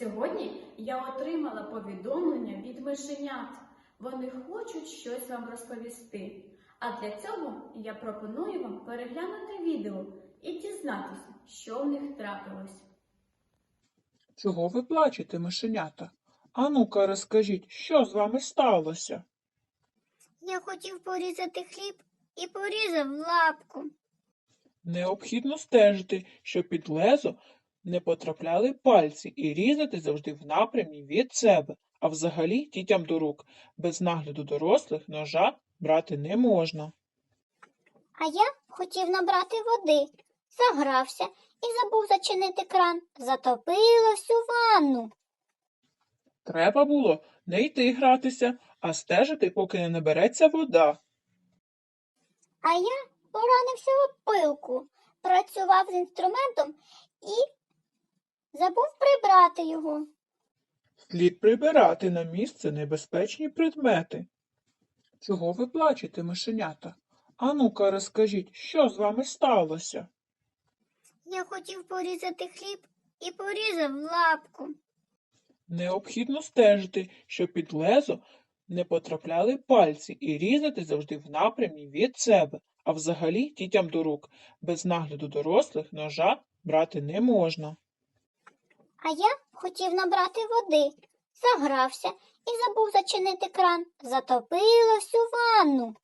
Сьогодні я отримала повідомлення від мишенят. Вони хочуть щось вам розповісти. А для цього я пропоную вам переглянути відео і дізнатися, що в них трапилось. Чого ви плачете, мишенята? Ану-ка розкажіть, що з вами сталося? Я хотів порізати хліб і порізав лапку. Необхідно стежити, щоб під лезо не потрапляли пальці і різати завжди в напрямі від себе, а взагалі дітям до рук. Без нагляду дорослих ножа брати не можна. А я хотів набрати води, загрався і забув зачинити кран. Затопило всю ванну. Треба було не йти гратися, а стежити, поки не набереться вода. А я поранився об пилку, працював з інструментом і забув прибрати його. Слід прибирати на місце небезпечні предмети. Чого ви плачете, мишенята? Ану-ка розкажіть, що з вами сталося? Я хотів порізати хліб і порізав лапку. Необхідно стежити, щоб під лезо не потрапляли пальці і різати завжди в напрямі від себе, а взагалі дітям до рук. Без нагляду дорослих ножа брати не можна. А я хотів набрати води, загрався і забув зачинити кран. Затопило всю ванну.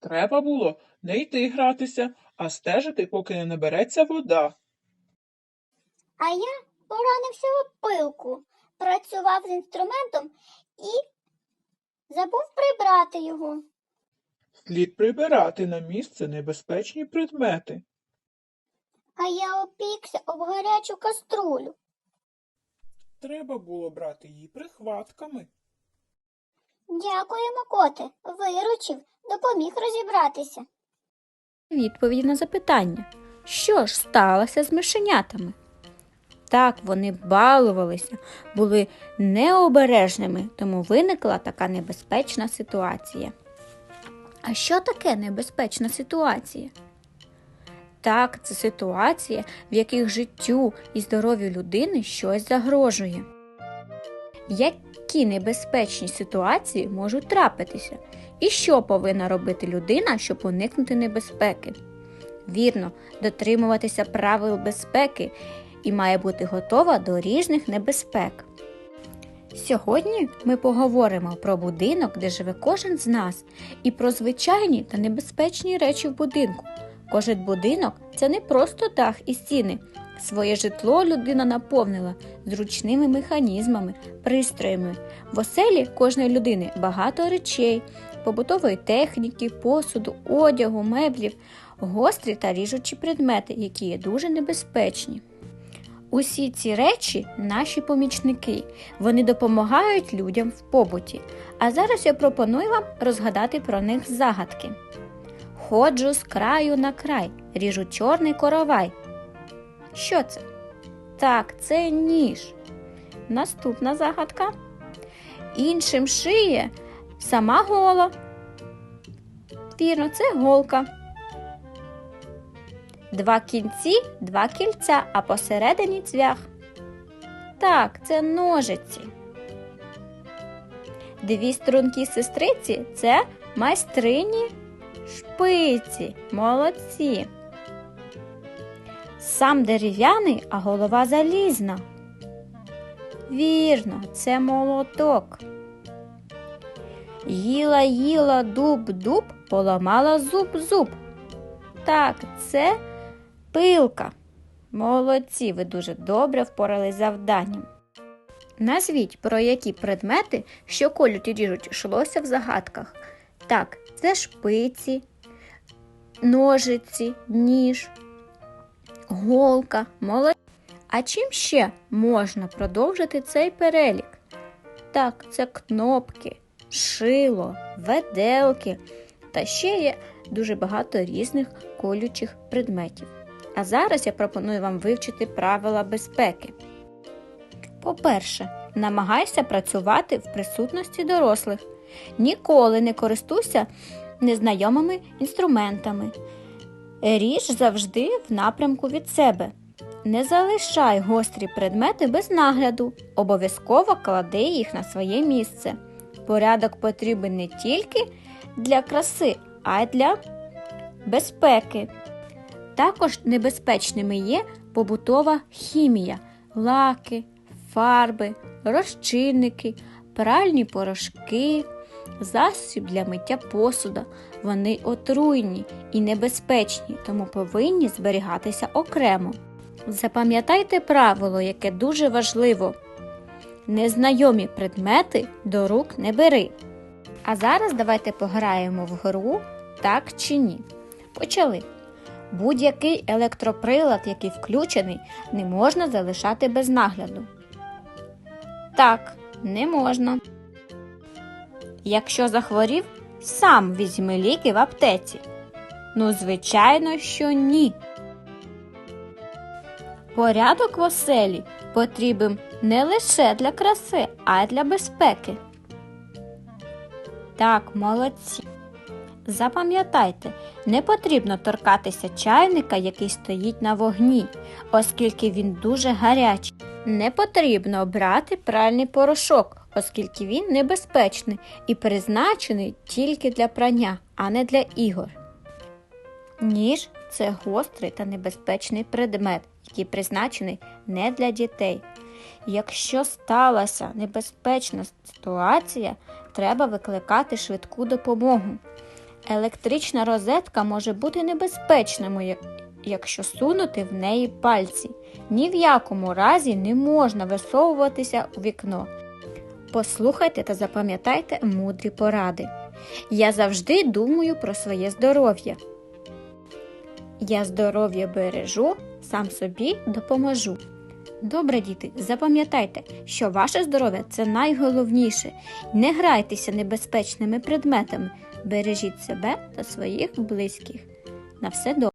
Треба було не йти гратися, а стежити, поки не набереться вода. А я поранився об пилку, працював з інструментом і забув прибрати його. Слід прибирати на місце небезпечні предмети. А я опікся об гарячу каструлю. Треба було брати її прихватками. Дякуємо, коте, виручив, допоміг розібратися. Відповіді на запитання, що ж сталося з мишенятами? Так, вони балувалися, були необережними, тому виникла така небезпечна ситуація. А що таке небезпечна ситуація? Так, це ситуація, в яких життю і здоров'ю людини щось загрожує. Які небезпечні ситуації можуть трапитися? І що повинна робити людина, щоб уникнути небезпеки? Вірно, дотримуватися правил безпеки і має бути готова до різних небезпек. Сьогодні ми поговоримо про будинок, де живе кожен з нас, і про звичайні та небезпечні речі в будинку. Кожен будинок це не просто дах і стіни. Своє житло людина наповнила зручними механізмами, пристроями. В оселі кожної людини багато речей, побутової техніки, посуду, одягу, меблів, гострі та ріжучі предмети, які є дуже небезпечні. Усі ці речі наші помічники. Вони допомагають людям в побуті. А зараз я пропоную вам розгадати про них загадки. Ходжу з краю на край, ріжу чорний коровай. Що це? Так, це ніж. Наступна загадка. Іншим шиє сама гола. Вірно, це голка. Два кінці, два кільця, а посередині цвях. Так, це ножиці. Дві струнки сестриці це майстрині шпиці. Молодці. Сам дерев'яний, а голова залізна. Вірно, це молоток. Їла, їла дуб-дуб, поламала зуб-зуб. Так, це пилка. Молодці, ви дуже добре впорались завданням. Назвіть, про які предмети, що колють і ріжуть, йшлося в загадках. Так, це шпиці, ножиці, ніж, голка, молодці. А чим ще можна продовжити цей перелік? Так, це кнопки, шило, веделки та ще є дуже багато різних колючих предметів. А зараз я пропоную вам вивчити правила безпеки. По-перше, намагайся працювати в присутності дорослих. Ніколи не користуйся незнайомими інструментами. Ріж завжди в напрямку від себе. Не залишай гострі предмети без нагляду, обов'язково клади їх на своє місце. Порядок потрібен не тільки для краси, а й для безпеки. Також небезпечними є побутова хімія, лаки, фарби, розчинники, пральні порошки, засіб для миття посуда. Вони отруйні і небезпечні, тому повинні зберігатися окремо. Запам'ятайте правило, яке дуже важливо. Незнайомі предмети до рук не бери. А зараз давайте пограємо в гру так чи ні. Почали. Будь-який електроприлад, який включений, не можна залишати без нагляду. Так, не можна. Якщо захворів, сам візьми ліки в аптеці. Ну, звичайно, що ні. Порядок в оселі потрібен не лише для краси, а й для безпеки. Так, молодці. Запам'ятайте, не потрібно торкатися чайника, який стоїть на вогні, оскільки він дуже гарячий. Не потрібно брати пральний порошок, оскільки він небезпечний і призначений тільки для прання, а не для ігор. Ніж це гострий та небезпечний предмет, який призначений не для дітей. Якщо сталася небезпечна ситуація, треба викликати швидку допомогу. Електрична розетка може бути небезпечною, якщо сунути в неї пальці. Ні в якому разі не можна висовуватися у вікно. Послухайте та запам'ятайте мудрі поради. Я завжди думаю про своє здоров'я. Я здоров'я бережу, сам собі допоможу. Добре, діти, запам'ятайте, що ваше здоров'я це найголовніше. Не грайтеся небезпечними предметами. Бережіть себе та своїх близьких. На все добре.